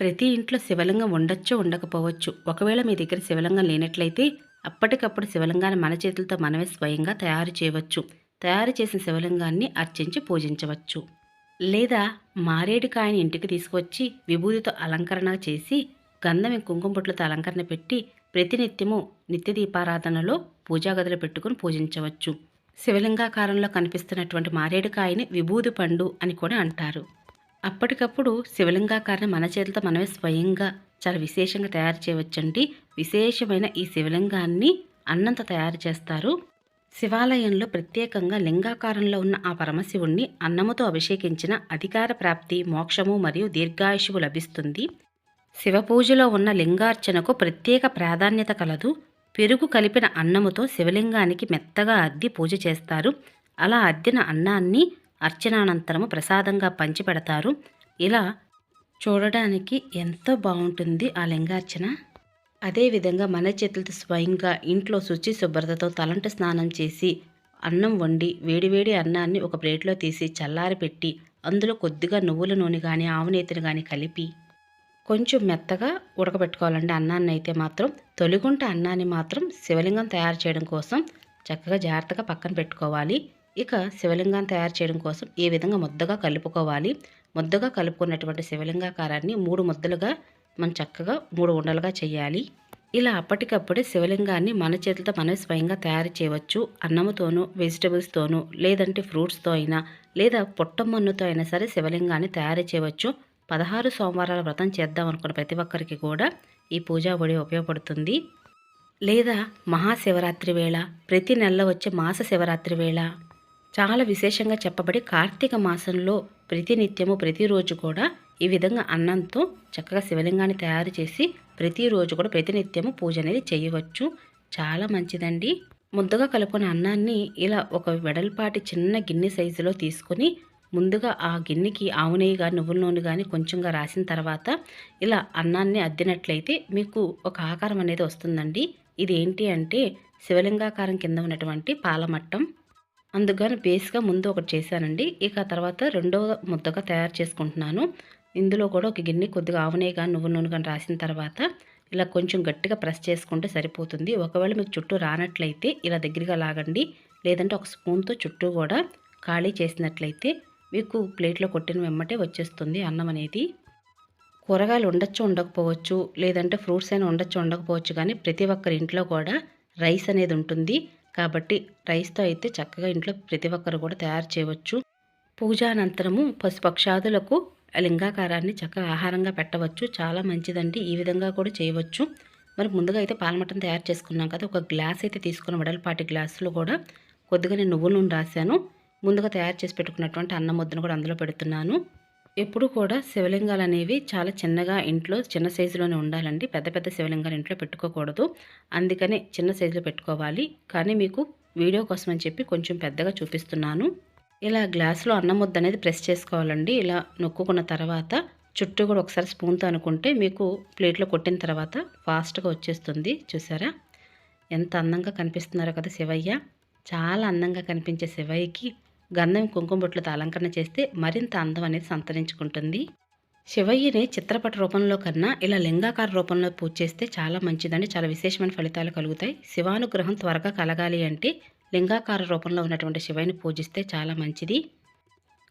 ప్రతి ఇంట్లో శివలింగం ఉండొచ్చు ఉండకపోవచ్చు ఒకవేళ మీ దగ్గర శివలింగం లేనట్లయితే అప్పటికప్పుడు శివలింగాన్ని మన చేతులతో మనమే స్వయంగా తయారు చేయవచ్చు. తయారు చేసిన శివలింగాన్ని అర్చించి పూజించవచ్చు. లేదా మారేడుకాయని ఇంటికి తీసుకువచ్చి విభూతితో అలంకరణ చేసి గంధం కుంకుమ బొట్లతో అలంకరణ పెట్టి ప్రతినిత్యము నిత్య దీపారాధనలో పూజా గదిలో పెట్టుకుని పూజించవచ్చు. శివలింగాకారంలో కనిపిస్తున్నటువంటి మారేడుకాయని విభూది పండు అని కూడా అంటారు. అప్పటికప్పుడు శివలింగాకారణ మన చేతులతో మనమే స్వయంగా చాలా విశేషంగా తయారు చేయవచ్చండి. విశేషమైన ఈ శివలింగాన్ని అన్నంత తయారు చేస్తారు. శివాలయంలో ప్రత్యేకంగా లింగాకారంలో ఉన్న ఆ పరమశివుణ్ణి అన్నముతో అభిషేకించిన అధికార ప్రాప్తి మోక్షము మరియు దీర్ఘాయుషువు లభిస్తుంది. శివ పూజలో ఉన్న లింగార్చనకు ప్రత్యేక ప్రాధాన్యత కలదు. పెరుగు కలిపిన అన్నముతో శివలింగానికి మెత్తగా అద్ది పూజ చేస్తారు. అలా అద్దిన అన్నాన్ని అర్చనానంతరము ప్రసాదంగా పంచిపెడతారు. ఇలా చూడడానికి ఎంతో బాగుంటుంది ఆ లింగార్చన. అదేవిధంగా మన చేతులతో స్వయంగా ఇంట్లో శుచి శుభ్రతతో తలంట స్నానం చేసి అన్నం వండి వేడివేడి అన్నాన్ని ఒక ప్లేట్లో తీసి చల్లారి పెట్టి అందులో కొద్దిగా నువ్వుల నూనె కానీ ఆవునేతిని కానీ కలిపి కొంచెం మెత్తగా ఉడకబెట్టుకోవాలండి అన్నాన్ని అయితే మాత్రం. తొలిగుంట అన్నాన్ని మాత్రం శివలింగం తయారు చేయడం కోసం చక్కగా జాగ్రత్తగా పక్కన పెట్టుకోవాలి. ఇక శివలింగాన్ని తయారు చేయడం కోసం ఈ విధంగా ముద్దగా కలుపుకోవాలి? ముద్దగా కలుపుకున్నటువంటి శివలింగాకారాన్ని మూడు ముద్దలుగా మనం చక్కగా మూడు ఉండలుగా చేయాలి. ఇలా అప్పటికప్పుడే శివలింగాన్ని మన చేతులతో మనమే స్వయంగా తయారు చేయవచ్చు. అన్నముతోనూ వెజిటబుల్స్తోనూ లేదంటే ఫ్రూట్స్తో అయినా లేదా పొట్టమన్నుతో అయినా సరే శివలింగాన్ని తయారు చేయవచ్చు. పదహారు సోమవారాల వ్రతం చేద్దాం అనుకున్న ప్రతి ఒక్కరికి కూడా ఈ పూజా ఒడి ఉపయోగపడుతుంది. లేదా మహాశివరాత్రి వేళ ప్రతి నెలలో వచ్చే మాస శివరాత్రి వేళ. చాలా విశేషంగా చెప్పబడి కార్తీక మాసంలో ప్రతినిత్యము ప్రతిరోజు కూడా ఈ విధంగా అన్నంతో చక్కగా శివలింగాన్ని తయారు చేసి ప్రతిరోజు కూడా ప్రతినిత్యము పూజ అనేది చేయవచ్చు. చాలా మంచిదండి. ముద్దగా కలుపుకున్న అన్నాన్ని ఇలా ఒక వెడల్పాటి చిన్న గిన్నె సైజులో తీసుకొని ముందుగా ఆ గిన్నెకి ఆవు నెయ్యి కానీ నువ్వుల నూనె కానీ కొంచెంగా రాసిన తర్వాత ఇలా అన్నాన్ని అద్దినట్లయితే మీకు ఒక ఆకారం అనేది వస్తుందండి. ఇది ఏంటి అంటే శివలింగాకారం కింద ఉన్నటువంటి పాలమట్టం. అందుకని బేస్గా ముందు ఒకటి చేశానండి. ఇక తర్వాత రెండవ ముద్దగా తయారు చేసుకుంటున్నాను. ఇందులో కూడా ఒక గిన్నె కొద్దిగా ఆవునే కానీ నువ్వు నూనె కానీ రాసిన తర్వాత ఇలా కొంచెం గట్టిగా ప్రెస్ చేసుకుంటే సరిపోతుంది. ఒకవేళ మీకు చుట్టూ రానట్లయితే ఇలా దగ్గరగా లాగండి. లేదంటే ఒక స్పూన్తో చుట్టూ కూడా ఖాళీ చేసినట్లయితే మీకు ప్లేట్లో కొట్టిన వెమ్మటే వచ్చేస్తుంది అన్నం అనేది. కూరగాయలు ఉండొచ్చు ఉండకపోవచ్చు లేదంటే ఫ్రూట్స్ అయినా ఉండొచ్చు ఉండకపోవచ్చు కానీ ప్రతి ఒక్కరి ఇంట్లో కూడా రైస్ అనేది ఉంటుంది. కాబట్టి రైస్తో అయితే చక్కగా ఇంట్లో ప్రతి ఒక్కరు కూడా తయారు చేయవచ్చు. పూజ అనంతరము పశుపక్షాదులకు లింగాకారాన్ని చక్కగా ఆహారంగా పెట్టవచ్చు. చాలా మంచిదండి. ఈ విధంగా కూడా చేయవచ్చు. మరి ముందుగా అయితే పాలమటం తయారు చేసుకున్నాం కదా ఒక గ్లాస్ అయితే తీసుకున్న వెడల్పాటి గ్లాసులో కూడా కొద్దిగా నేను నువ్వుల నూనె రాశాను. ముందుగా తయారు చేసి పెట్టుకున్నటువంటి అన్నం ముద్దను కూడా అందులో పెడుతున్నాను. ఎప్పుడు కూడా శివలింగాలు అనేవి చాలా చిన్నగా ఇంట్లో చిన్న సైజులోనే ఉండాలండి. పెద్ద పెద్ద శివలింగాలు ఇంట్లో పెట్టుకోకూడదు. అందుకనే చిన్న సైజులో పెట్టుకోవాలి. కానీ మీకు వీడియో కోసం అని చెప్పి కొంచెం పెద్దగా చూపిస్తున్నాను. ఇలా గ్లాసులో అన్నం ముద్ద అనేది ప్రెస్ చేసుకోవాలండి. ఇలా నొక్కుకున్న తర్వాత చుట్టూ కూడా ఒకసారి స్పూన్తో అనుకుంటే మీకు ప్లేట్లో కొట్టిన తర్వాత ఫాస్ట్గా వచ్చేస్తుంది. చూసారా? ఎంత అందంగా కనిపిస్తున్నారో కదా శివయ్య. చాలా అందంగా కనిపించే శివయ్యకి గంధం కుంకుమ బొట్లతో అలంకరణ చేస్తే మరింత అందం అనేది సంతరించుకుంటుంది. శివయ్యని చిత్రపట రూపంలో కన్నా ఇలా లింగాకార రూపంలో పూజ చేస్తే చాలా మంచిదండి. చాలా విశేషమైన ఫలితాలు కలుగుతాయి. శివానుగ్రహం త్వరగా కలగాలి అంటే లింగాకార రూపంలో ఉన్నటువంటి శివయ్యని పూజిస్తే చాలా మంచిది.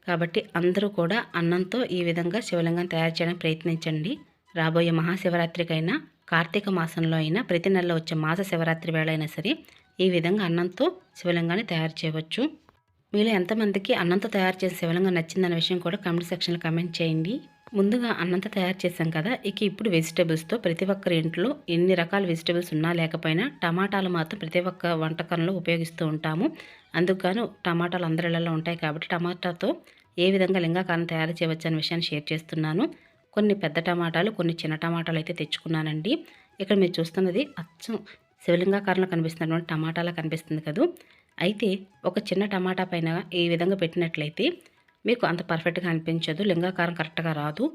కాబట్టి అందరూ కూడా అన్నంతో ఈ విధంగా శివలింగం తయారు చేయడానికి ప్రయత్నించండి. రాబోయే మహాశివరాత్రికైనా కార్తీక మాసంలో అయినా ప్రతి నెలలో వచ్చే మాస శివరాత్రి వేళ అయినా సరే ఈ విధంగా అన్నంతో శివలింగాన్ని తయారు చేయవచ్చు. మీలో ఎంతమందికి అన్నంతో తయారు చేసే శివలింగం నచ్చిందన్న విషయం కూడా కామెంట్ సెక్షన్లో కామెంట్ చేయండి. ముందుగా అన్నంతో తయారు చేశాం కదా ఇక ఇప్పుడు వెజిటేబుల్స్తో ప్రతి ఒక్కరి ఇంట్లో ఎన్ని రకాల వెజిటేబుల్స్ ఉన్నా లేకపోయినా టమాటాలు మాత్రం ప్రతి ఒక్క వంటకంలో ఉపయోగిస్తూ ఉంటాము. అందుకు టమాటాలు అందరిలో ఉంటాయి కాబట్టి టమాటాతో ఏ విధంగా లింగాకారం తయారు చేయవచ్చు అనే విషయాన్ని షేర్ చేస్తున్నాను. కొన్ని పెద్ద టమాటాలు కొన్ని చిన్న టమాటాలు అయితే తెచ్చుకున్నానండి. ఇక్కడ మీరు చూస్తున్నది అచ్చం శివలింగాకారంలో కనిపిస్తున్నటువంటి టమాటాలా కనిపిస్తుంది కదా. అయితే ఒక చిన్న టమాటా పైన ఈ విధంగా పెట్టినట్లయితే మీకు అంత పర్ఫెక్ట్గా అనిపించదు. లింగాకారం కరెక్ట్గా రాదు.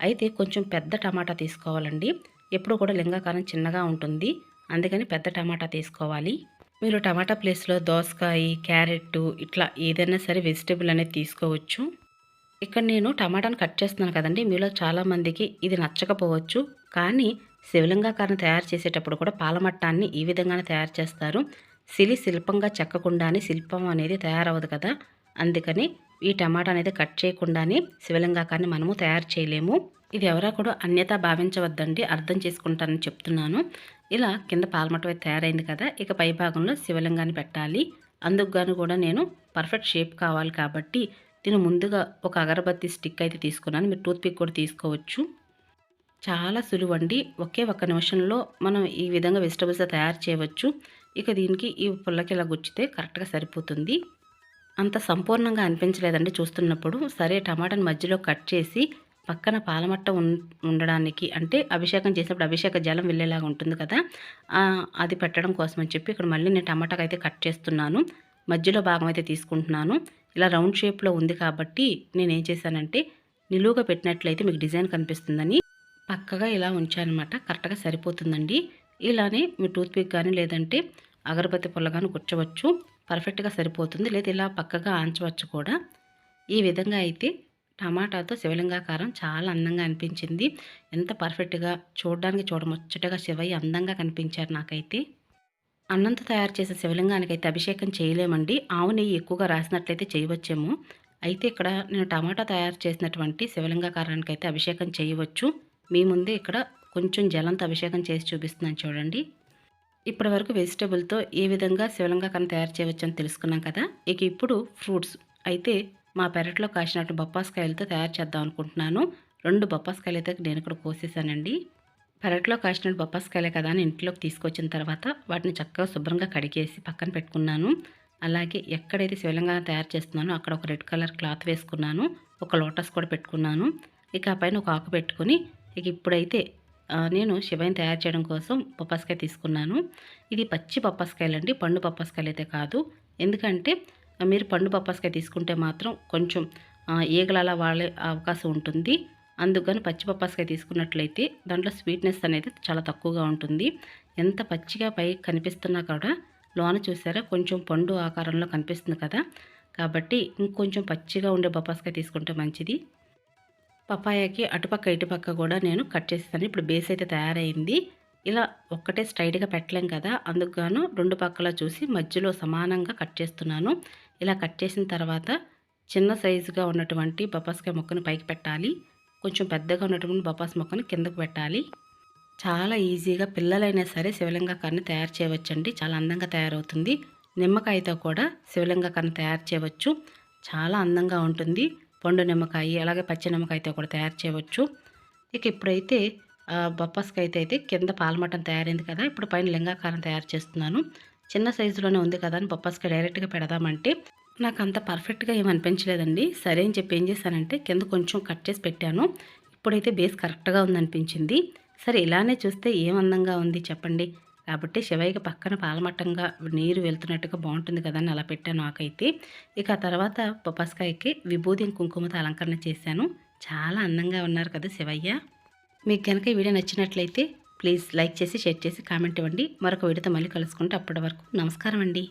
అయితే కొంచెం పెద్ద టమాటా తీసుకోవాలండి. ఎప్పుడు కూడా లింగాకారం చిన్నగా ఉంటుంది. అందుకని పెద్ద టమాటా తీసుకోవాలి. మీరు టమాటా ప్లేస్లో దోసకాయ క్యారెట్ ఇట్లా ఏదైనా సరే వెజిటేబుల్ అనేది తీసుకోవచ్చు. ఇక్కడ నేను టమాటాను కట్ చేస్తున్నాను కదండి. మీలో చాలామందికి ఇది నచ్చకపోవచ్చు. కానీ శివలింగాకారం తయారు చేసేటప్పుడు కూడా పాలమట్టాన్ని ఈ విధంగానే తయారు చేస్తారు. శిలి శిల్పంగా చెక్కకుండానే శిల్పం అనేది తయారవదు కదా. అందుకని ఈ టమాటా అనేది కట్ చేయకుండానే శివలింగాకాన్ని మనము తయారు చేయలేము. ఇది ఎవరా కూడా అన్యత భావించవద్దండి అర్థం చేసుకుంటానని చెప్తున్నాను. ఇలా కింద పాల్మట తయారైంది కదా ఇక పై భాగంలో శివలింగాన్ని పెట్టాలి. అందుకు గాను కూడా నేను పర్ఫెక్ట్ షేప్ కావాలి కాబట్టి దీని ముందుగా ఒక అగరబత్తి స్టిక్ అయితే తీసుకున్నాను. మీరు టూత్ పిక్ కూడా తీసుకోవచ్చు. చాలా సులువండి. ఒకే ఒక్క నిమిషంలో మనం ఈ విధంగా వెజిటబుల్స్ తయారు చేయవచ్చు. ఇక దీనికి ఈ పుల్లకి ఇలా గుచ్చితే కరెక్ట్గా సరిపోతుంది. అంత సంపూర్ణంగా అనిపించలేదండి చూస్తున్నప్పుడు. సరే టమాటాని మధ్యలో కట్ చేసి పక్కన పాలమట్ట ఉండడానికి అంటే అభిషేకం చేసినప్పుడు అభిషేక జలం వెళ్ళేలాగా ఉంటుంది కదా అది పెట్టడం కోసం అని చెప్పి ఇక్కడ మళ్ళీ నేను టమాటాకి అయితే కట్ చేస్తున్నాను. మధ్యలో భాగం అయితే తీసుకుంటున్నాను. ఇలా రౌండ్ షేప్లో ఉంది కాబట్టి నేను ఏం చేశానంటే నిలువుగా పెట్టినట్లయితే మీకు డిజైన్ కనిపిస్తుందని పక్కగా ఇలా ఉంచానమాట. కరెక్ట్గా సరిపోతుందండి. ఇలానే మీ టూత్పిక్ కానీ లేదంటే అగరబత్తి పుల్ల కానీ కూర్చోవచ్చు పర్ఫెక్ట్గా సరిపోతుంది. లేదా ఇలా పక్కగా ఆంచవచ్చు కూడా. ఈ విధంగా అయితే టమాటాతో శివలింగాకారం చాలా అందంగా అనిపించింది. ఎంత పర్ఫెక్ట్గా చూడడానికి చూడముచ్చటగా శివయ్య అందంగా కనిపించారు నాకైతే. అన్నంతో తయారు చేసే శివలింగానికి అయితే అభిషేకం చేయలేమండి. ఆవు నెయ్యి ఎక్కువగా రాసినట్లయితే చేయవచ్చేమో. అయితే ఇక్కడ నేను టమాటా తయారు చేసినటువంటి శివలింగాకారానికి అయితే అభిషేకం చేయవచ్చు. మీ ముందే ఇక్కడ కొంచెం జలంతో అభిషేకం చేసి చూపిస్తున్నాను చూడండి. ఇప్పటి వరకు వెజిటేబుల్తో ఏ విధంగా శివలింగాకరణ తయారు చేయవచ్చు అని తెలుసుకున్నాం కదా. ఇక ఇప్పుడు ఫ్రూట్స్. అయితే మా పెరట్లో కాసినట్టు బొప్పాస్కాయలతో తయారు చేద్దాం అనుకుంటున్నాను. రెండు బొప్పాస్కాయలు అయితే నేను ఇక్కడ కోసేసానండి. పెరట్లో కాసినట్టు బొప్పాస్కాయలే కదా అని ఇంట్లోకి తీసుకొచ్చిన తర్వాత వాటిని చక్కగా శుభ్రంగా కడిగేసి పక్కన పెట్టుకున్నాను. అలాగే ఎక్కడైతే శివలింగా తయారు చేస్తున్నానో అక్కడ ఒక రెడ్ కలర్ క్లాత్ వేసుకున్నాను. ఒక లోటస్ కూడా పెట్టుకున్నాను. ఇక ఆ పైన ఒక ఆకు పెట్టుకొని ఇక ఇప్పుడైతే నేను శివయ్యని తయారు చేయడం కోసం పప్పాస్కాయ తీసుకున్నాను. ఇది పచ్చి పప్పాస్కాయలు అండి పండు పప్పాస్కాయలు అయితే కాదు. ఎందుకంటే మీరు పండు పప్పాసకాయ తీసుకుంటే మాత్రం కొంచెం ఈగలలా వాడే అవకాశం ఉంటుంది. అందుకని పచ్చి పప్పాసకాయ తీసుకున్నట్లయితే దాంట్లో స్వీట్నెస్ అనేది చాలా తక్కువగా ఉంటుంది. ఎంత పచ్చిగా పై కనిపిస్తున్నా కూడా లోన చూసారా కొంచెం పండు ఆకారంలో కనిపిస్తుంది కదా. కాబట్టి ఇంకొంచెం పచ్చిగా ఉండే బొప్పాస్కాయ తీసుకుంటే మంచిది. పపాయాకి అటుపక్క ఇటుపక్క కూడా నేను కట్ చేస్తాను. ఇప్పుడు బేస్ అయితే తయారైంది. ఇలా ఒక్కటే స్ట్రైట్గా పెట్టలేం కదా. అందుకు గాను రెండు పక్కల చూసి మధ్యలో సమానంగా కట్ చేస్తున్నాను. ఇలా కట్ చేసిన తర్వాత చిన్న సైజుగా ఉన్నటువంటి బపాస్కాయ మొక్కను పైకి పెట్టాలి. కొంచెం పెద్దగా ఉన్నటువంటి బపాస్ మొక్కను కిందకు పెట్టాలి. చాలా ఈజీగా పిల్లలైనా సరే శివలింగాకాన్ని తయారు చేయవచ్చండి. చాలా అందంగా తయారవుతుంది. నిమ్మకాయతో కూడా శివలింగాకాన్ని తయారు చేయవచ్చు. చాలా అందంగా ఉంటుంది. పండు నిమ్మకాయ అలాగే పచ్చి నిమ్మకాయతో కూడా తయారు చేయవచ్చు. ఇక ఇప్పుడైతే బొప్పాస్కాయ అయితే కింద పాలమటం తయారైంది కదా ఇప్పుడు పైన లింగాకారం తయారు చేస్తున్నాను. చిన్న సైజులోనే ఉంది కదా అని పప్పాస్కాయ డైరెక్ట్గా పెడదామంటే నాకు అంత పర్ఫెక్ట్గా ఏమి అనిపించలేదండి. సరే అని చెప్పి ఏం చేశానంటే కింద కొంచెం కట్ చేసి పెట్టాను. ఇప్పుడైతే బేస్ కరెక్ట్గా ఉందనిపించింది. సరే ఇలానే చూస్తే ఏం అందంగా ఉంది చెప్పండి? కాబట్టి శివయ్యకి పక్కన పాలమట్టంగా నీరు వెళ్తున్నట్టుగా బాగుంటుంది కదా అని అలా పెట్టాను నాకైతే. ఇక ఆ తర్వాత పపాస్కాయకి విభూతి కుంకుమతో అలంకరణ చేశాను. చాలా అందంగా ఉన్నారు కదా శివయ్య. మీకు కనుక ఈ వీడియో నచ్చినట్లయితే ప్లీజ్ లైక్ చేసి షేర్ చేసి కామెంట్ ఇవ్వండి. మరొక వీడియోతో మళ్ళీ కలుసుకుంటే అప్పటి వరకు నమస్కారం అండి.